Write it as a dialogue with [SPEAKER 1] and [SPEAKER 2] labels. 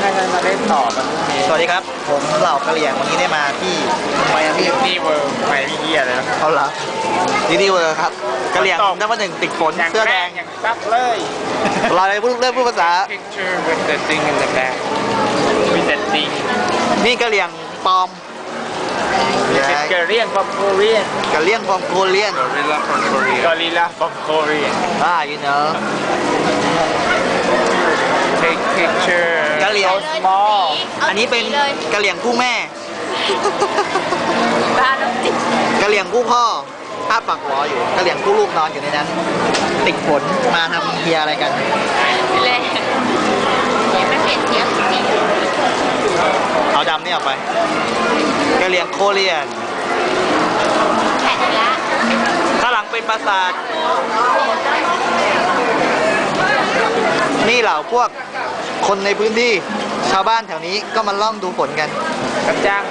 [SPEAKER 1] ให้ฉันมาเล่นต่อกันพรุ่งนี้
[SPEAKER 2] สวัสดีครับ ผมเหล่ากะเหรี่ยงวันนี้ได้มาที่ไมอามี่
[SPEAKER 1] นี่เวิร์ไม่มีเหี้ยเลยนะ
[SPEAKER 2] เขาเหรอดีดีเวอร์ครับกะเหรี่ยง
[SPEAKER 1] ฝนตก
[SPEAKER 2] นับว่าหนึ่งติดฝน
[SPEAKER 1] อย่าง
[SPEAKER 2] เสื้อแดง
[SPEAKER 1] อย่างซักเลย
[SPEAKER 2] เราเลยพูดเริ่มพูดภาษา
[SPEAKER 1] picture with the thing in the back with the thing
[SPEAKER 2] นี่กะเหรี่ยงปลอม
[SPEAKER 1] เป็นเกเรียน from Korean
[SPEAKER 2] กะเหรี่ยงปลอมโคเรียน
[SPEAKER 1] Gorilla from Korea Gorilla from Korea
[SPEAKER 2] อ่า you know
[SPEAKER 1] take picture
[SPEAKER 2] กะ เหรี่ยง
[SPEAKER 1] so small
[SPEAKER 2] อันนี้เป็นกะเหรี่ยงผู้แม่
[SPEAKER 3] บ้านน้ำจิต
[SPEAKER 2] กะเหรี่ยงผู้พ่ออ้าปากหวออยู่กะเหรี่ยงผู้ลูกนอนอยู่ในนั้น ติดฝนมาทำเฮียอะไรกัน
[SPEAKER 3] เลยยังไม่เปลี่ยนเทียบสี
[SPEAKER 2] เอาดำนี่ออกไปกะเหรี่ยงโคเรียน
[SPEAKER 3] แข็งละ
[SPEAKER 2] ข้างหลังเป็นปราสาทนี่เหล่าพวกคนในพื้นที่ ชาวบ้านแถวนี้ก็มาล่องดูฝนกัน
[SPEAKER 1] กับจ้าง